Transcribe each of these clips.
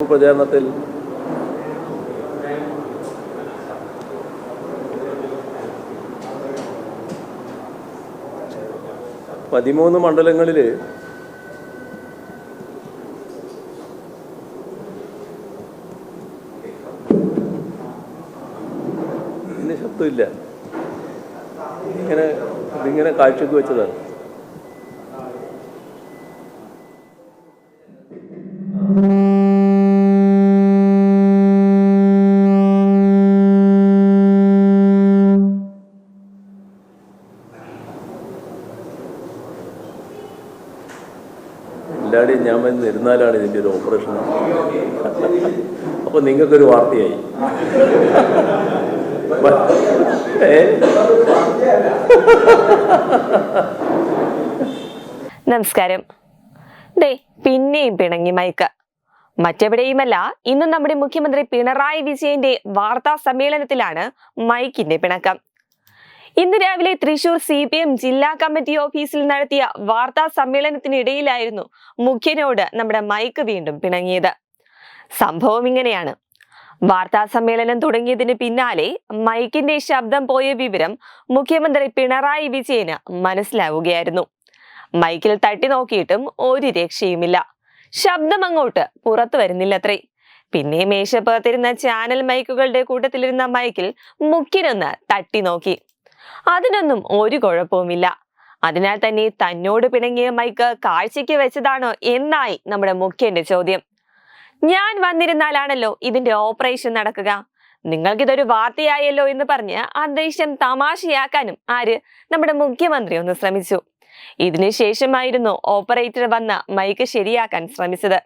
പ്രചാരണത്തിൽ പതിമൂന്ന് മണ്ഡലങ്ങളിൽ ഇതിന് ശബ്ദമില്ല ഇങ്ങനെ ഇതിങ്ങനെ കാഴ്ചക്ക് വെച്ചതാണ്. എല്ലാവരുടെയും ഞാൻ വന്ന് ഇരുന്നാലാണ് ഇതിന്റെ ഒരു ഓപ്പറേഷൻ അപ്പോൾ നിങ്ങൾക്കൊരു വാർത്തയായി. നമസ്കാരം. ദേ പിന്നെയും പിണങ്ങി മയക്ക. മറ്റെവിടെയുമല്ല ഇന്ന് നമ്മുടെ മുഖ്യമന്ത്രി പിണറായി വിജയന്റെ വാർത്താ സമ്മേളനത്തിലാണ് മൈക്കിന്റെ പിണക്കം. ഇന്ന് രാവിലെ തൃശൂർ സി പി എം ജില്ലാ കമ്മിറ്റി ഓഫീസിൽ നടത്തിയ വാർത്താ സമ്മേളനത്തിനിടയിലായിരുന്നു മുഖ്യനോട് നമ്മുടെ മൈക്ക് വീണ്ടും പിണങ്ങിയത്. സംഭവം ഇങ്ങനെയാണ്. വാർത്താ സമ്മേളനം തുടങ്ങിയതിന് പിന്നാലെ മൈക്കിന്റെ ശബ്ദം പോയ വിവരം മുഖ്യമന്ത്രി പിണറായി വിജയന് മനസ്സിലാവുകയായിരുന്നു. മൈക്കിൽ തട്ടി നോക്കിയിട്ടും ഒരു രക്ഷയുമില്ല. ശബ്ദം അങ്ങോട്ട് പുറത്തു വരുന്നില്ലത്രേ. പിന്നെ മേശപ്പുറത്തിരുന്ന ചാനൽ മൈക്കുകളുടെ കൂട്ടത്തിലിരുന്ന മൈക്കിൽ മുഖ്യനൊന്ന് തട്ടി നോക്കി. അതിനൊന്നും ഒരു കുഴപ്പവുമില്ല. അതിനാൽ തന്നെ തന്നോട് പിണങ്ങിയ മൈക്ക് കാഴ്ചയ്ക്ക് വെച്ചതാണോ എന്നായി നമ്മുടെ മുഖ്യന്റെ ചോദ്യം. ഞാൻ വന്നിരുന്നാലാണല്ലോ ഇതിന്റെ ഓപ്പറേഷൻ നടക്കുക. നിങ്ങൾക്കിതൊരു വാർത്തയായല്ലോ എന്ന് പറഞ്ഞ് അന്തരീക്ഷം തമാശയാക്കാനും ആര് നമ്മുടെ മുഖ്യമന്ത്രി ഒന്ന് ശ്രമിച്ചു. ഇതിനുശേഷമായിരുന്നു ഓപ്പറേറ്റർ വന്ന മൈക്ക് ശരിയാക്കാൻ ശ്രമിച്ചത്.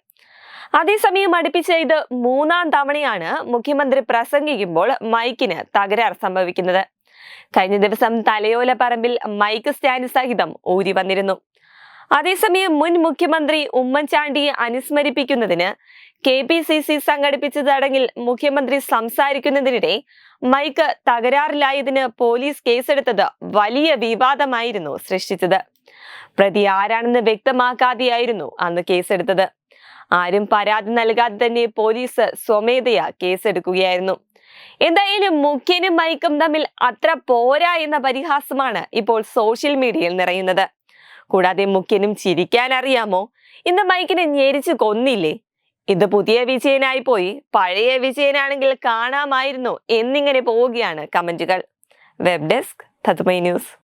അതേസമയം അടുപ്പിച്ച ഇത് മൂന്നാം തവണയാണ് മുഖ്യമന്ത്രി പ്രസംഗിക്കുമ്പോൾ മൈക്കിന് തകരാർ സംഭവിക്കുന്നത്. കഴിഞ്ഞ ദിവസം തലയോല പറമ്പിൽ മൈക്ക് സ്റ്റാൻഡ് സഹിതം ഊരി വന്നിരുന്നു. അതേസമയം മുൻ മുഖ്യമന്ത്രി ഉമ്മൻചാണ്ടിയെ അനുസ്മരിപ്പിക്കുന്നതിന് കെ പി സി സി സംഘടിപ്പിച്ച ചടങ്ങിൽ മുഖ്യമന്ത്രി സംസാരിക്കുന്നതിനിടെ മൈക്ക് തകരാറിലായതിന് പോലീസ് കേസെടുത്തത് വലിയ വിവാദമായിരുന്നു സൃഷ്ടിച്ചത്. പ്രതി ആരാണെന്ന് വ്യക്തമാക്കാതെയായിരുന്നു അന്ന് കേസെടുത്തത്. ആരും പരാതി നൽകാതെ തന്നെ പോലീസ് സ്വമേധയാ കേസെടുക്കുകയായിരുന്നു. എന്തായാലും മുഖ്യനും മൈക്കും തമ്മിൽ അത്ര പോരാ എന്ന പരിഹാസമാണ് ഇപ്പോൾ സോഷ്യൽ മീഡിയയിൽ നിറയുന്നത്. കൂടാതെ മുഖ്യനും ചിരിക്കാൻ അറിയാമോ? ഇന്ന് മൈക്കിനെ ഞെരിച്ച് കൊന്നില്ലേ? ഇത് പുതിയ വിജയനായി പോയി പഴയ വിജയനാണെങ്കിൽ കാണാമായിരുന്നു എന്നിങ്ങനെ പോവുകയാണ് കമന്റുകൾ. Web desk തത്മൈ news